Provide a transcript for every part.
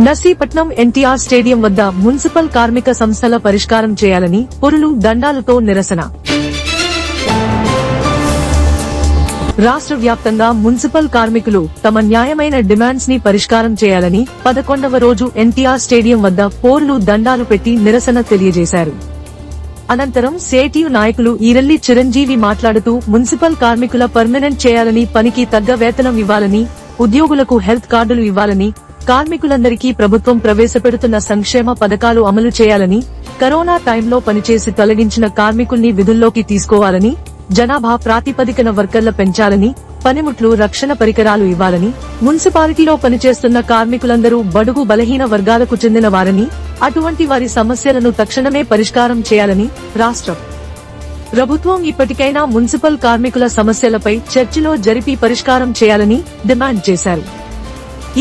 Narsipatnam NTR stadium వద్ద municipal కార్మిక సంస్థల పరిష్కారం చేయాలని పొరులు దండాలతో నిరసన. రాష్ట్ర వ్యాప్తంగా మున్సిపల్ కార్మికులు తమ న్యాయమైన డిమాండ్స్ని పరిష్కారం చేయాలని పదకొండవ రోజు ఎన్టీఆర్ స్టేడియం వద్ద పోర్లు దండాలు పెట్టి నిరసన తెలియజేశారు. అనంతరం సేటియు నాయకులు ఈరల్లి చిరంజీవి మాట్లాడుతూ మున్సిపల్ కార్మికుల పర్మనెంట్ చేయాలని పనికి తగ్గ వేతనం ఇవ్వాలని ఉద్యోగులకు హెల్త్ కార్డులు ఇవ్వాలని కార్మికులందరికీ ప్రభుత్వం ప్రవేశపెడుతున్న సంక్షేమ పథకాలు అమలు చేయాలని కరోనా టైంలో పనిచేసి తొలగించిన కార్మికుల్ని విధుల్లోకి తీసుకోవాలని జనాభా ప్రాతిపదికన వర్కర్ల పెంచాలని పనిముట్లు రక్షణ పరికరాలు ఇవ్వాలని మున్సిపాలిటీలో పనిచేస్తున్న కార్మికులందరూ బడుగు బలహీన వర్గాలకు చెందిన వారని అటువంటి వారి సమస్యలను తక్షణమే పరిష్కారం చేయాలని రాష్ట్రం. ప్రభుత్వం ఇప్పటికైనా మున్సిపల్ కార్మికుల సమస్యలపై చర్చలో జరిపి పరిష్కారం చేయాలని డిమాండ్ చేశారు.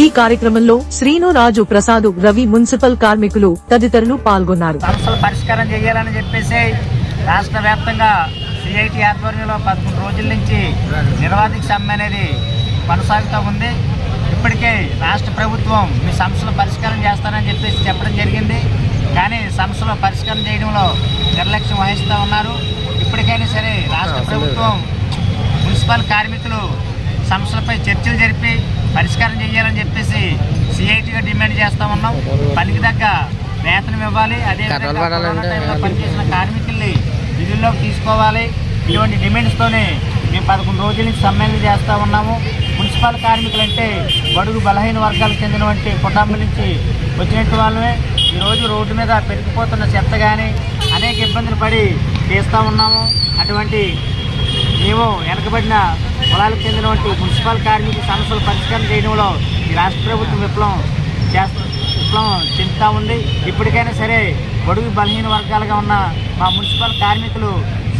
ఈ కార్యక్రమంలో శ్రీను రాజు ప్రసాద్ రవి మున్సిపల్ కార్మికులు తదితరులు పాల్గొన్నారు. సమస్యలు పరిష్కారం చేయాలని చెప్పేసి రాష్ట్ర వ్యాప్తంగా సిఐటి ఆధ్వర్యంలో పదకొండు రోజుల నుంచి నిర్వాధిక సమ్మె అనేది కొనసాగుతూ ఉంది. ఇప్పటికే రాష్ట్ర ప్రభుత్వం మీ సమస్యలు పరిష్కారం చేస్తానని చెప్పేసి చెప్పడం జరిగింది. కానీ సమస్యలు పరిష్కారం చేయడంలో నిర్లక్ష్యం వహిస్తూ ఉన్నారు. ఇప్పటికైనా సరే రాష్ట్ర ప్రభుత్వం మున్సిపల్ కార్మికులు సమస్యలపై చర్చలు జరిపి పరిష్కారం చేయాలని చెప్పేసి సిఐటిగా డిమాండ్ చేస్తా ఉన్నాం. పనికి తగ్గ వేతనం ఇవ్వాలి. అదే పనిచేసిన కార్మికుల్ని విధుల్లోకి తీసుకోవాలి. ఇటువంటి డిమాండ్స్తోనే మేము పదకొండు రోజుల నుంచి సమ్మెలు చేస్తూ ఉన్నాము. మున్సిపల్ కార్మికులు అంటే బడుగు బలహీన వర్గాలకు చెందినటువంటి కుటుంబం నుంచి వచ్చినట్టు వాళ్ళమే. ఈరోజు రోడ్డు మీద పెరిగిపోతున్న చెత్త కానీ అనేక ఇబ్బందులు పడి చేస్తూ ఉన్నాము. అటువంటి మేము వెనకబడిన కులాలకు చెందినటువంటి మున్సిపల్ కార్మిక సమస్యలు పరిష్కారం చేయడంలో ఈ రాష్ట్ర ప్రభుత్వం విప్లవం చేస్తూ విప్లవం చెందుతూ ఉంది. ఇప్పటికైనా సరే గొడుగు బలహీన వర్గాలుగా ఉన్న మా మున్సిపల్ కార్మికులు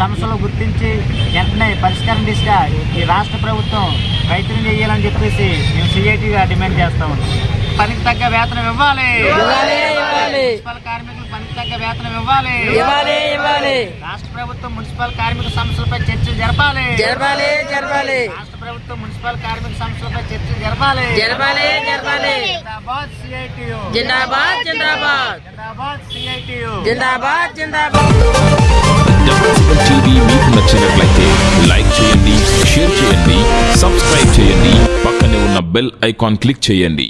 సమస్యలు గుర్తించి వెంటనే పరిష్కారం దిశగా ఈ రాష్ట్ర ప్రభుత్వం రైతులు చేయాలని చెప్పేసి మేము సిఐటిగా డిమాండ్ చేస్తా ఉన్నాం. పనికి తగ్గ వేతనం ఇవ్వాలి. మున్సిపల్ కార్మికులు పనికి తగ్గ వేతనం ఇవ్వాలి. ఇవ్వాలి ఇవ్వాలి. రాష్ట్ర ప్రభుత్వం మున్సిపల్ కార్మిక సమస్యలపై చర్చలు జరపాలి. జరపాలి జరపాలి. రాష్ట్ర ప్రభుత్వం మున్సిపల్ కార్మిక సంస్థలపై చర్చలు జరపాలి. జరపాలి జరపాలి. జిందాబాద్ సిఐటియు. జిందాబాద్ జిందాబాద్. జిందాబాద్ సిఐటియు. జిందాబాద్ జిందాబాద్. డబుల్ టీవీ మీకు నచ్చినట్లయితే లైక్ చేయండి షేర్ చేయండి సబ్స్క్రైబ్ చేయండి పక్కనే ఉన్న బెల్ ఐకాన్ క్లిక్ చేయండి.